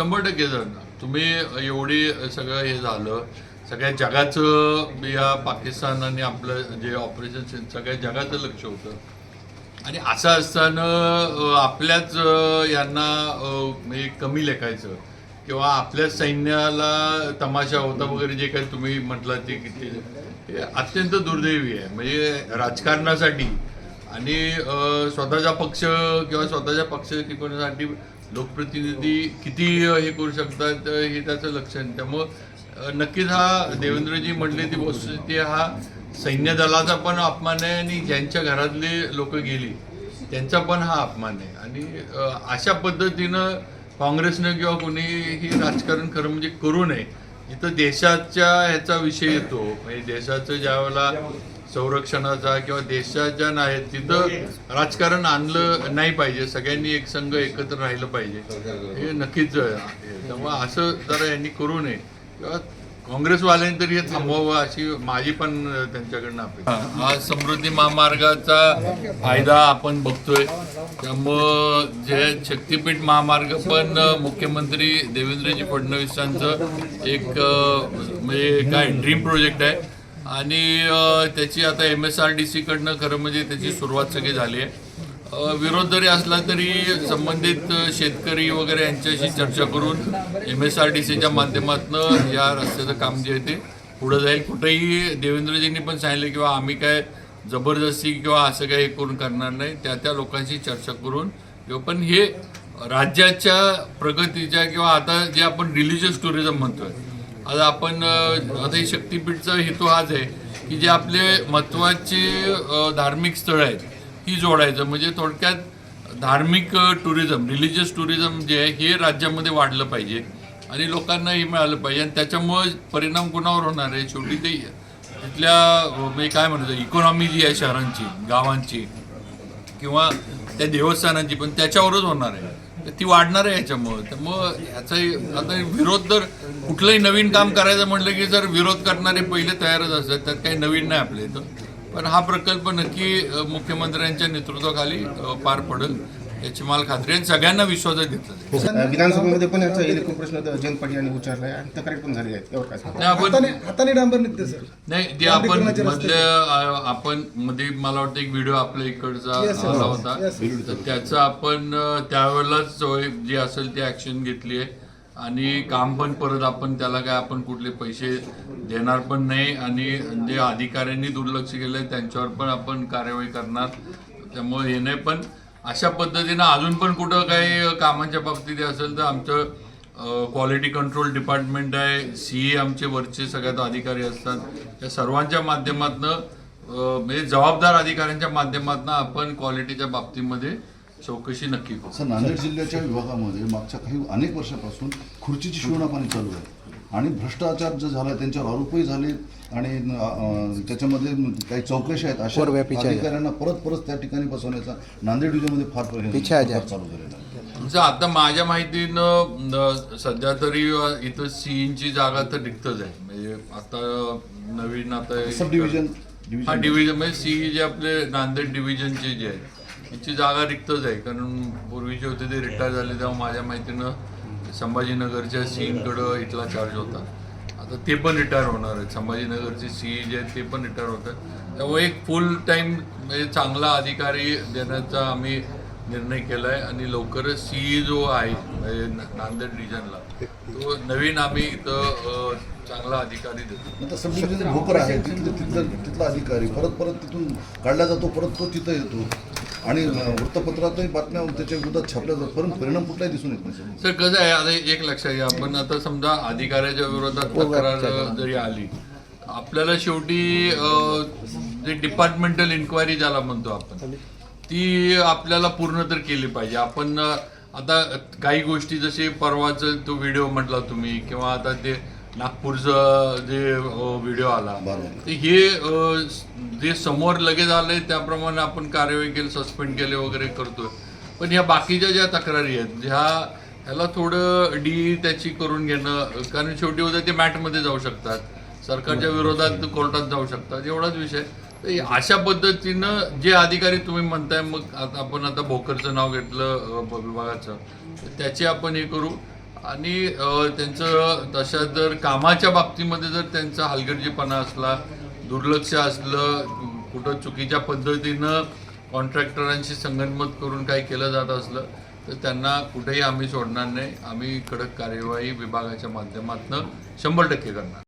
शंभर टक्के जाणार तुम्ही एवढी सगळं हे झालं सगळ्या जगाचं या पाकिस्तान आणि आपलं जे ऑपरेशन सगळ्या जगाचं लक्ष होतं. आणि असं असताना आपल्याच यांना म्हणजे कमी लेखायचं. किंवा आपल्या सैन्याला तमाशा होता वगैरे जे काही तुम्ही म्हटलं ते किती हे अत्यंत दुर्दैवी आहे. म्हणजे राजकारणासाठी आणि स्वतःचा पक्ष किंवा स्वतःच्या पक्ष टिकवण्यासाठी लोकप्रतिनिधी किती हे करू शकतात हे त्याचं लक्ष आहे त्यामुळं नक्कीच हा देवेंद्रजी म्हटले ती वस्तुस्थिती हा सैन्य दलाचा पण अपमान आहे आणि ज्यांच्या घरातली लोक गेली त्यांचा पण हा अपमान आहे. आणि अशा पद्धतीनं काँग्रेसनं किंवा कोणीही राजकारण खरं म्हणजे करू नये. इथं देशाच्या ह्याचा विषय येतो. म्हणजे देशाचं ज्या वेळेला संरक्षणाचा किंवा देशाच्या नाही तिथं राजकारण आणलं नाही पाहिजे. सगळ्यांनी एक संघ एकत्र राहिलं पाहिजे. हे नक्कीच आहे त्यामुळे असं जरा यांनी करू नये. किंवा काँग्रेसवाल्यांनी तरी हे थांबवावं अशी माझी पण त्यांच्याकडनं अपेक्षा हा समृद्धी महामार्गाचा फायदा आपण बघतोय. त्यामुळं जे शक्तीपीठ महामार्ग पण मुख्यमंत्री देवेंद्रजी फडणवीसांचं एक म्हणजे काय ड्रीम प्रोजेक्ट आहे. आणि त्याची आता एम एस आर डी सीकडनं खरं म्हणजे त्याची सुरुवात सगळी झाली आहे. विरोध जरी असला तरी संबंधित शेतकरी वगैरे यांच्याशी चर्चा करून एम एस आर डी सीच्या माध्यमातून या रस्त्याचं काम जे आहे ते पुढं जाईल. कुठेही देवेंद्रजींनी पण सांगितलं किंवा आम्ही काय जबरदस्ती किंवा असं काही करून करणार नाही त्या त्या लोकांशी चर्चा करून किंवा पण हे राज्याच्या प्रगतीच्या किंवा आता जे आपण रिलिजियस टुरिझम म्हणतोय आता आपण आता शक्तीपीठचा हेतू हाच आहे की जे आपले महत्त्वाचे धार्मिक स्थळं आहेत ही जोडायचं. म्हणजे थोडक्यात धार्मिक टुरिझम रिलिजियस टुरिझम जे आहे हे राज्यामध्ये वाढलं पाहिजे आणि लोकांना हे मिळालं पाहिजे. आणि त्याच्यामुळे परिणाम कुणावर होणार आहे? शेवटी ते तिथल्या अ, म्हणजे काय म्हणतो इकॉनॉमी जी आहे शहरांची गावांची किंवा त्या देवस्थानांची पण त्याच्यावरच होणार आहे. ती वाढणार आहे याच्यामुळं. मग ह्याचाही आता विरोध जर कुठलंही नवीन काम करायचं म्हटलं की जर विरोध करणारे पहिले तयारच असतात त्यात काही नवीन नाही आपल्या इथं. पण हा प्रकल्प नक्की मुख्यमंत्र्यांच्या नेतृत्वाखाली पार पडेल. याची मला खात्री आहे. आणि सगळ्यांना विश्वासात घेतलं जाईल विधानसभेमध्ये पण याचा इलेक्ट्रिक प्रश्न जयंत पाटील यांनी आणि तक्रार पण झाली आहे यावर काय सांगता? नाही, आपण हाताने हाताने डांबर निघते सर. नाही ते आपण मधल्या अ, आपण मध्ये मला वाटतं एक व्हिडिओ आपल्या इकडचा Yes. आला होता. Yes. तर त्याचं आपण अ, त्यावेळेलाच सोय- जी असेल ती ऍक्शन घेतली आहे. आणि काम पण परत आपण त्याला काय आपण कुठले पैसे देणार पण नाही. आणि जे अधिकाऱ्यांनी दुर्लक्ष केलंय त्यांच्यावर पण आपण कार्यवाही करणार. त्यामुळे हे नाही पण अशा पद्धतीनं अजून पण कुठं काही कामाच्या बाबतीत असेल तर आमचं क्वालिटी कंट्रोल डिपार्टमेंट आहे सी ए आमचे वरचे सगळ्यात अधिकारी असतात. या सर्वांच्या माध्यमातनं म्हणजे जबाबदार अधिकाऱ्यांच्या माध्यमातून आपण क्वालिटीच्या बाबतीमध्ये चौकशी नक्की करू. सर नांदेड जिल्ह्याच्या विभागामध्ये मागच्या काही अनेक वर्षापासून खुर्चीची शिवणापाणी चालू आहे. आणि भ्रष्टाचार जो झाला त्यांच्यावर आरोपही झाले आणि त्याच्यामध्ये काही चौकशी आहेत अशा अधिकाऱ्यांना परत परत त्या ठिकाणी बसवण्याचा नांदेड जिल्ह्यामध्ये फार प्रयत्न चालू झालेला आहे. तुमचं आता माझ्या माहितीनं सध्या तरी इथं सीईंची जागा तर रिक्तच आहे. म्हणजे आता नवीन आता सब डिव्हिजन हा डिव्हिजन डिव्हिजन म्हणजे सी जे आपले नांदेड डिव्हिजनचे जे आहेत. यांची जागा रिक्तच आहे. कारण पूर्वीचे होते ते रिटायर झाले तेव्हा माझ्या माहितीनं संभाजीनगरच्या सीईंकडं इथला चार्ज होता. आता ते पण रिटायर होणार आहेत. संभाजीनगरचे सी जे आहेत ते पण रिटायर होत आहेत त्यामुळे एक फुल टाईम म्हणजे चांगला अधिकारी देण्याचा आम्ही निर्णय केला आहे आणि लवकरच सी जो आहे म्हणजे नांदेड रिजनला तो नवीन आम्ही इथं चांगला अधिकारी देतो. म्हणजे भोकर आहे. तिथला अधिकारी परत परत तिथून काढला जातो परत तो तिथं येतो. आणि वृत्तपत्रातही बातम्या त्याच्या विरोधात छापल्या जातात. परंतु परिणाम कुठलाही दिसून येत नाही सर. कसं आहे आता एक लक्षात घ्या. आपण आता समजा अधिकाऱ्याच्या विरोधात तक्रार जरी आली आपल्याला शेवटी जे डिपार्टमेंटल इन्क्वायरी ज्याला म्हणतो आपण ती आपल्याला पूर्ण तर केली पाहिजे. आपण आता काही गोष्टी जसे परवाच तो व्हिडिओ म्हटला तुम्ही किंवा आता ते नागपूरचं जे व्हिडिओ आला. तर हे जे समोर लगेच आलंय त्याप्रमाणे आपण कार्यवाही केली सस्पेंड केले वगैरे करतोय. पण ह्या बाकीच्या ज्या तक्रारी आहेत ह्या ह्याला थोडं डी त्याची करून घेणं कारण शेवटी उद्या ते मॅटमध्ये जाऊ शकतात. सरकारच्या विरोधात कोर्टात जाऊ शकतात एवढाच विषय. अशा पद्धतीनं जे अधिकारी तुम्ही म्हणताय मग आता आपण आता भोकरचं नाव घेतलं विभागाचं त्याची आपण हे करू. आणि त्यांचं तशा जर कामाच्या बाबतीमध्ये जर त्यांचा हलगर्जीपणा असला दुर्लक्ष असलं कुठं चुकीच्या पद्धतीनं कॉन्ट्रॅक्टरांशी संगनमत करून काही केलं जात असलं तर त्यांना कुठेही आम्ही सोडणार नाही. आम्ही कडक कार्यवाही विभागाच्या माध्यमातून शंभर टक्के करणार.